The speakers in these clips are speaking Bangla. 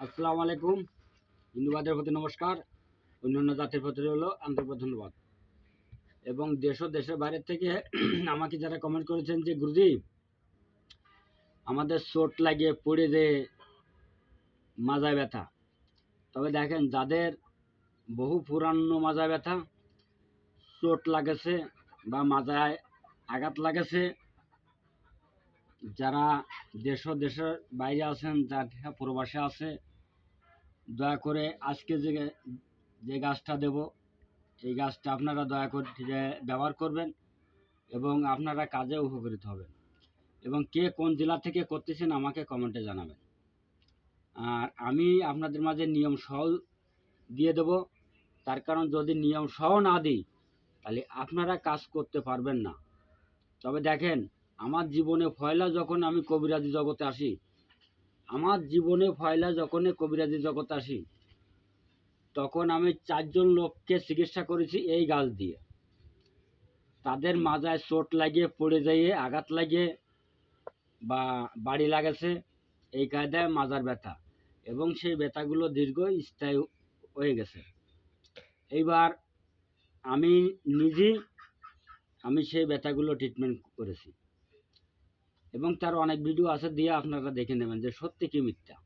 আসসালামু আলাইকুম। হিন্দুবাদের প্রতি নমস্কার। অন্যান্য জাতির প্রতি হলো আন্তরিক ধন্যবাদ। এবং দেশ ও দেশের বাইরের থেকে আমাকে যারা কমেন্ট করেছেন যে, গুরুজি, আমাদের চোট লাগিয়ে পড়ে যে মাজা ব্যথা। তবে দেখেন, যাদের বহু পুরানো মাজা ব্যথা, চোট লাগেছে বা মাজায় আঘাত লাগেছে যারা দেশ দেশের বাইরে আছেন, যারা প্রবাসে আছে, দয়া করে আজকে যে যে গাছটা দেব, এই গাছটা আপনারা দয়া করে ব্যবহার করবেন এবং আপনারা কাজে উপকৃত হবেন। এবং কে কোন জেলা থেকে করতেছেন আমাকে কমেন্টে জানাবেন। আর আমি আপনাদের মাঝে নিয়ম সহ দিয়ে দেব। তার কারণ যদি নিয়ম সহ না দিই, তাহলে আপনারা কাজ করতে পারবেন না। তবে দেখেন আমার জীবনে ফয়লা যখন আমি কবিরাজি জগতে আসি, আমার জীবনে ফয়লা যখন কবিরাজি জগতে আসি, তখন আমি চারজন লোককে চিকিৎসা করেছি এই গাছ দিয়ে। তাদের মাজায় চোট লাগিয়ে, পড়ে যাইয়ে আঘাত লাগিয়ে বা বাড়ি লাগেছে, এই কায়দায় মাজার ব্যথা। এবং সেই ব্যথাগুলো দীর্ঘ স্থায়ী হয়ে গেছে। এইবার আমি নিজেই আমি সেই ব্যথাগুলো ট্রিটমেন্ট করেছি। এবং তার অনেক ভিডিও আছে, দিয়ে আপনারা দেখে নেবেন যে সত্যি কি মিথ্যা।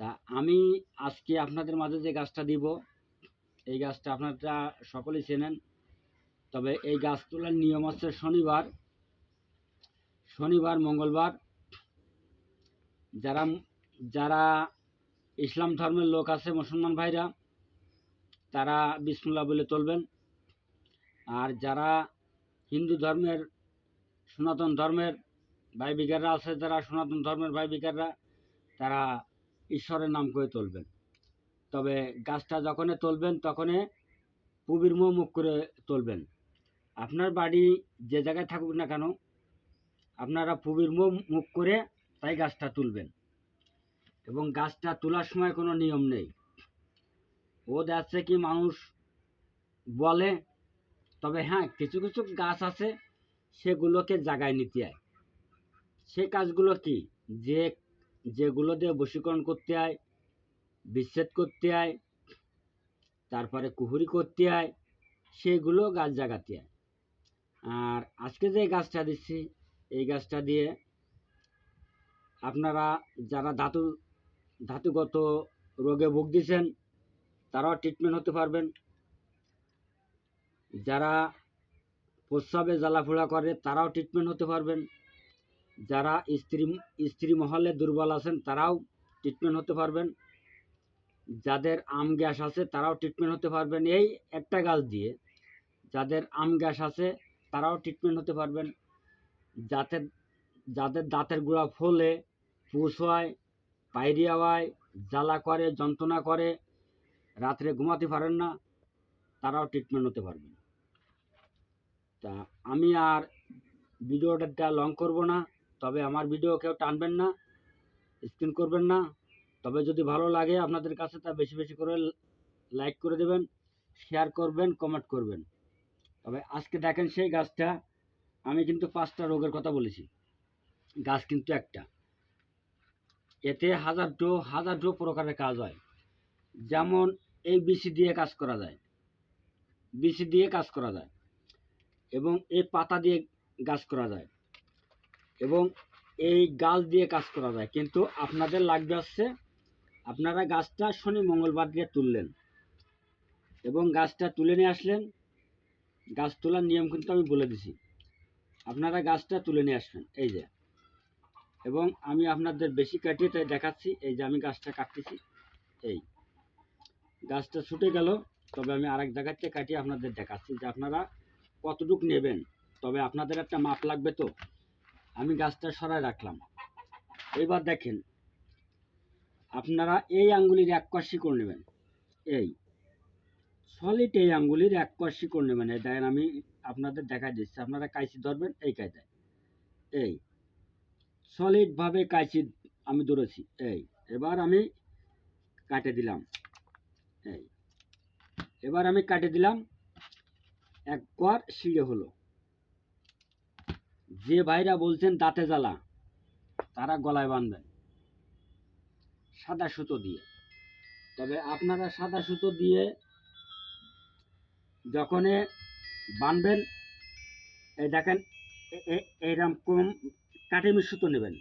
তা আমি আজকে আপনাদের মাঝে যে গাছটা দিব, এই গাছটা আপনারা সকলেই চেনেন। তবে এই গাছ তোলার নিয়ম হচ্ছে শনিবার শনিবার, মঙ্গলবার। যারা যারা ইসলাম ধর্মের লোক আছে, মুসলমান ভাইরা, তারা বিসমুল্লাহ বলে তুলবেন। আর যারা হিন্দু ধর্মের, সনাতন ধর্মের ভাই বিকাররা আছে, যারা সনাতন ধর্মের ভাই বিকাররা তারা ঈশ্বরের নাম করে তুলবেন। তবে গাছটা যখনই তুলবেন, তখনই পুবির মুখ মুখ করে তুলবেন। আপনার বাড়ি যে জায়গায় থাকুক না কেন, আপনারা পুবির মুখ মুখ করে তাই গাছটা তুলবেন। এবং গাছটা তোলার সময় কোনো নিয়ম নেই। ও যাচ্ছে কি মানুষ বলে, তবে হ্যাঁ কিছু কিছু গাছ আছে, সেগুলোকে জাগায় নিতে হয়। সে কাজগুলো কি? যে যেগুলো দিয়ে বশীকরণ করতে হয়, বিচ্ছেদ করতে হয়, তারপরে কুহুরি করতে হয়, সেগুলো গাছ জাগাতে হয়। আর আজকে যে গাছটা দিচ্ছি, এই গাছটা দিয়ে আপনারা যারা ধাতু, ধাতুগত রোগে ভুগতেছেন, তারাও ট্রিটমেন্ট হতে পারবেন। যারা প্রস্রাবে জ্বালাফোড়া করে, তারাও ট্রিটমেন্ট হতে পারবেন। যারা স্ত্রী স্ত্রী মহলে দুর্বল আছেন, তারাও ট্রিটমেন্ট হতে পারবেন। যাদের আম গ্যাস আছে, তারাও ট্রিটমেন্ট হতে পারবেন। এই একটা গাছ দিয়ে যাদের আম গ্যাস আছে, তারাও ট্রিটমেন্ট হতে পারবেন। যাতে যাদের দাঁতের গোড়া ফলে, পুষ হয়, পায়রিয়া হয়, জ্বালা করে, যন্ত্রণা করে, রাত্রে ঘুমাতে পারেন না, তারাও ট্রিটমেন্ট হতে পারবেন। তা আমি আর ভিডিওটা লং করব না। তবে আমার ভিডিও কেউ টানবেন না স্ক্রিন করবেন না। তবে যদি ভালো লাগে আপনাদের কাছে, তা বেশি বেশি করে লাইক করে দেবেন শেয়ার করবেন কমেন্ট করবেন। তবে আজকে দেখেন সেই গাছটা, আমি কিন্তু পাঁচটা রোগের কথা বলেছি। গাছ কিন্তু একটা। এতে হাজার ডো হাজার ডো প্রকারের কাজ হয়। যেমন এই বিসি দিয়ে কাজ করা যায়। বিসি দিয়ে কাজ করা যায়। এবং এই পাতা দিয়ে গাছ করা যায়। এবং এই গাছ দিয়ে কাজ করা যায়। কিন্তু আপনাদের লাগবে হচ্ছে, আপনারা গাছটা শনি মঙ্গলবার দিয়ে তুললেন। এবং গাছটা তুলে নিয়ে আসলেন। গাছ তোলার নিয়ম কিন্তু আমি বলে দিছি। আপনারা গাছটা তুলে নিয়ে আসবেন, এই যে। এবং আমি আপনাদের বেশি কাটিয়ে তাই দেখাচ্ছি, এই যে আমি গাছটা কাটতেছি, এই। গাছটা ছুটে গেল, তবে আমি আরেক জায়গাতে কাটিয়ে আপনাদের দেখাচ্ছি যে আপনারা কতটুক নেবেন। তবে আপনাদের একটা মাপ লাগবে তো। আমি গাছটা সরায় রাখলাম। এবার দেখেন, আপনারা এই আঙ্গুলির এক কষি করে নেবেন। এই সলিড এই আঙ্গুলির এক কষি করে নেবেন। এই দেখেন, আমি আপনাদের দেখাই দিচ্ছি। আপনারা কাইচি ধরবেন, এই কায়দায় এই সলিডভাবে কাইচি আমি ধরেছি। এই, এবার আমি কাটে দিলাম। এই, এবার আমি কাটে দিলাম, একবার সিঁড়ে হলো। যে ভাইরা বলছেন দাঁতে জ্বালা, তারা গলায় বাঁধবেন সাদা সুতো দিয়ে। তবে আপনারা সাদা সুতো দিয়ে যখন এ বানবেন এই দেখেন এরকম কাটিমি সুতো নেবেন।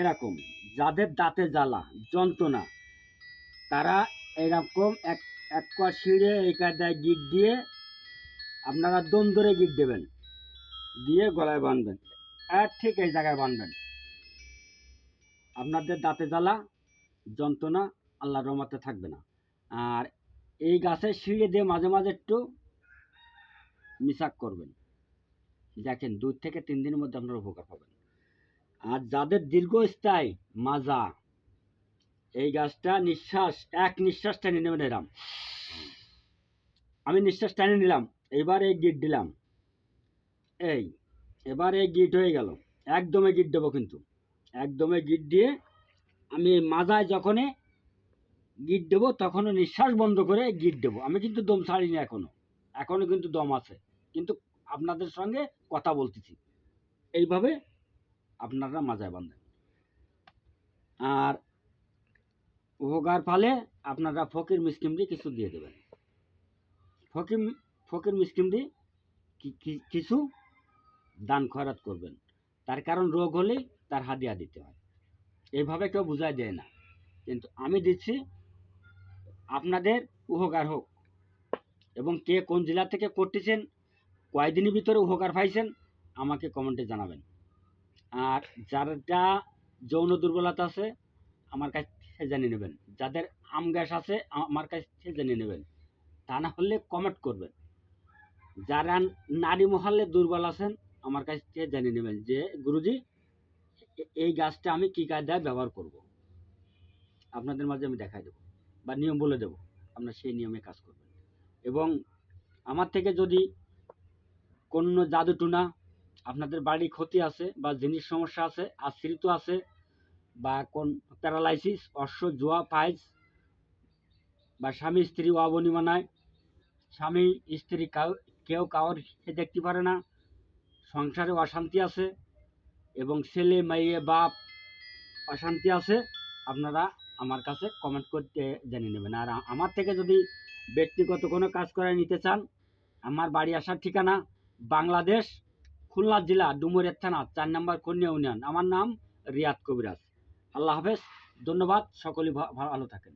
এরকম, যাদের দাঁতে জ্বালা, যন্ত্রণা, তারা এরকম এক এক কোয়া এই কায়দায় গিট দিয়ে আপনারা দম ধরে গিট দেবেন। দিয়ে গলায় বাঁধবেন। আর ঠিক এই জায়গায় বাঁধবেন। আপনাদের দাঁতে জ্বালা, যন্ত্রণা আল্লাহর রহমতে থাকবে না। আর এই গাছের সিঁড়ে দিয়ে মাঝে মাঝে একটু মিশাক করবেন। দেখেন, দুই থেকে তিন দিনের মধ্যে আপনারা উপকার পাবেন। আর যাদের দীর্ঘস্থায়ী মাজা, এই গাছটা নিঃশ্বাস, এক নিঃশ্বাস টেনে নেবেন এরাম। আমি নিঃশ্বাস টেনে নিলাম, এবার এই গিট দিলাম। এই, এবার গিট হয়ে গেল। একদমে গিট দেবো কিন্তু। একদমে গিট দিয়ে আমি মাজায় যখনই গিট দেবো তখনও নিঃশ্বাস বন্ধ করে গিট দেবো। আমি কিন্তু দম ছাড়িনি এখনও। এখনও কিন্তু দম আছে। কিন্তু আপনাদের সঙ্গে কথা বলতেছি। এইভাবে আপনারা মাজায় বাঁধেন। আর উপকার ফালে আপনারা ফকির মিসকিম দিয়ে কিছু দিয়ে দেবেন। ফকির ফকির মিসকিম দিয়ে কিছু দান খয়রাত করবেন। তার কারণ রোগ হলে তার হাদিয়া দিতে হয়। এইভাবে কেউ বুঝাই দেয় না। কিন্তু আমি দিচ্ছি, আপনাদের উপকার হোক। এবং কে কোন জেলা থেকে করতেছেন, কয়দিনের ভিতরে উপকার পাইছেন, আমাকে কমেন্টে জানাবেন। আর যারা যৌন দুর্বলতা আছে, আমার কাছে জেনে নেবেন। যাদের আম গ্যাস আছে, আমার কাছে জেনে নেবেন। তা না হলে কমেন্ট করবেন। যারা নারী মহলে দুর্বল আছেন আমার কাছ থেকে জেনে নেবেন যে, গুরুজি, এই গাছটা আমি কী কায়দায় ব্যবহার করব? আপনাদের মাঝে আমি দেখাই দেবো বা নিয়ম বলে দেবো, আপনার সেই নিয়মে কাজ করবেন। এবং আমার থেকে যদি কোনো জাদু টুনা, আপনাদের বাড়ি ক্ষতি আছে বা জিনিস সমস্যা আছে, আশ্রিত আছে বা কোন প্যারালাইসিস, অশ্ব, জোয়া পাইস বা স্বামী, স্ত্রী, অবনিমানায়, স্বামী, স্ত্রী কাউ, কেউ কাউর দেখতে পারে না সংসারে অশান্তি আছে এবং ছেলে, মেয়ে, বাপ অশান্তি আছে, আপনারা আমার কাছে কমেন্ট করতে জেনে নেবেন। আর আমার থেকে যদি ব্যক্তিগত কোনো কাজ করে নিতে চান, আমার বাড়ি আসার ঠিকানা বাংলাদেশ, খুলনা জেলা, ডুমুরের থানা, চার নম্বর কন্যা ইউনিয়ন। আমার নাম রিয়াদ কবিরাজ। আল্লাহ হাফেজ। ধন্যবাদ। সকলেই ভালো থাকেন।